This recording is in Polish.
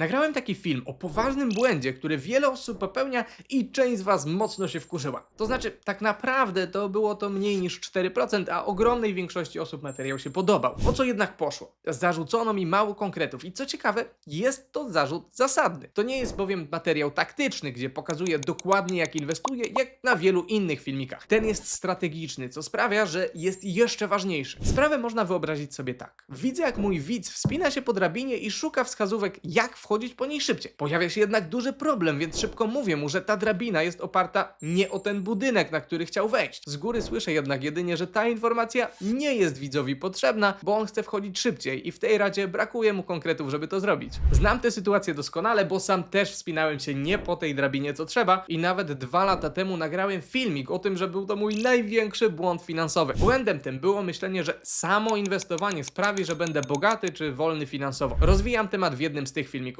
Nagrałem taki film o poważnym błędzie, który wiele osób popełnia i część z Was mocno się wkurzyła. To znaczy, tak naprawdę to było to mniej niż 4%, a ogromnej większości osób materiał się podobał. O co jednak poszło? Zarzucono mi mało konkretów i co ciekawe, jest to zarzut zasadny. To nie jest bowiem materiał taktyczny, gdzie pokazuję dokładnie jak inwestuję, jak na wielu innych filmikach. Ten jest strategiczny, co sprawia, że jest jeszcze ważniejszy. Sprawę można wyobrazić sobie tak. Widzę jak mój widz wspina się po drabinie i szuka wskazówek, jak wchodzić po niej szybciej. Pojawia się jednak duży problem, więc szybko mówię mu, że ta drabina jest oparta nie o ten budynek, na który chciał wejść. Z góry słyszę jednak jedynie, że ta informacja nie jest widzowi potrzebna, bo on chce wchodzić szybciej i w tej radzie brakuje mu konkretów, żeby to zrobić. Znam tę sytuację doskonale, bo sam też wspinałem się nie po tej drabinie co trzeba i nawet dwa lata temu nagrałem filmik o tym, że był to mój największy błąd finansowy. Błędem tym było myślenie, że samo inwestowanie sprawi, że będę bogaty czy wolny finansowo. Rozwijam temat w jednym z tych filmików.